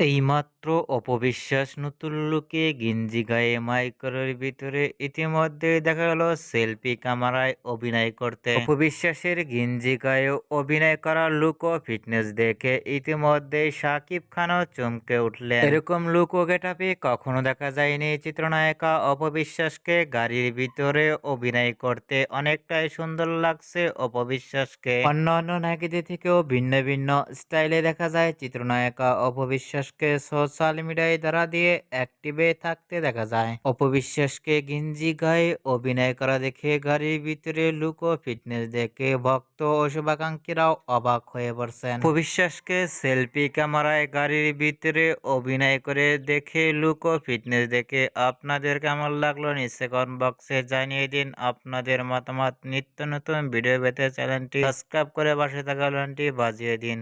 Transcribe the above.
এইমাত্র অপবিশ্বাস নতুন লুকে গেঞ্জি গায়ে মাইক্রোর ভিতরে ইতিমধ্যে দেখা গেল সেলফি ক্যামেরায় অভিনয় করতে। অপবিশ্বাসের গেঞ্জি গায়ে অভিনয় করা লুক ও ফিটনেস দেখে ইতিমধ্যে সাকিব খানও চমকে উঠলেন। এরকম লুক ও গেটাপে কখনো দেখা যায়নি চিত্রনায়িকা অপবিশ্বাসকে। গাড়ির ভিতরে অভিনয় করতে অনেকটাই সুন্দর লাগছে অপবিশ্বাসকে। অন্য অন্য নায়িকাদের থেকেও ভিন্ন ভিন্ন স্টাইলে দেখা যায় চিত্রনায়িকা অপবিশ্বাসকে সোশ্যাল মিডিয়ায় দ্বারা দিয়ে অ্যাক্টিভে থাকতে দেখা যায়। অপবিশ্বাসকে গিঞ্জি গায়ে অভিনয় করা দেখে গাড়ির ভিতরে লুক ফিটনেস দেখে ভক্ত ও শুভাকাঙ্ক্ষীরাও অবাক হয়ে পড়ছেন। অপবিশ্বাসকে সেলফি ক্যামেরায় গাড়ির ভিতরে অভিনয় করে দেখে লুক ফিটনেস দেখে আপনাদের কেমন লাগল নিচে কমেন্ট বক্সে জানিয়ে দিন। আপনাদের মতামত নিত্য নতুন ভিডিও পেতে চ্যানেলটি সাবস্ক্রাইব করে পাশে থাকা বাজিয়ে দিন।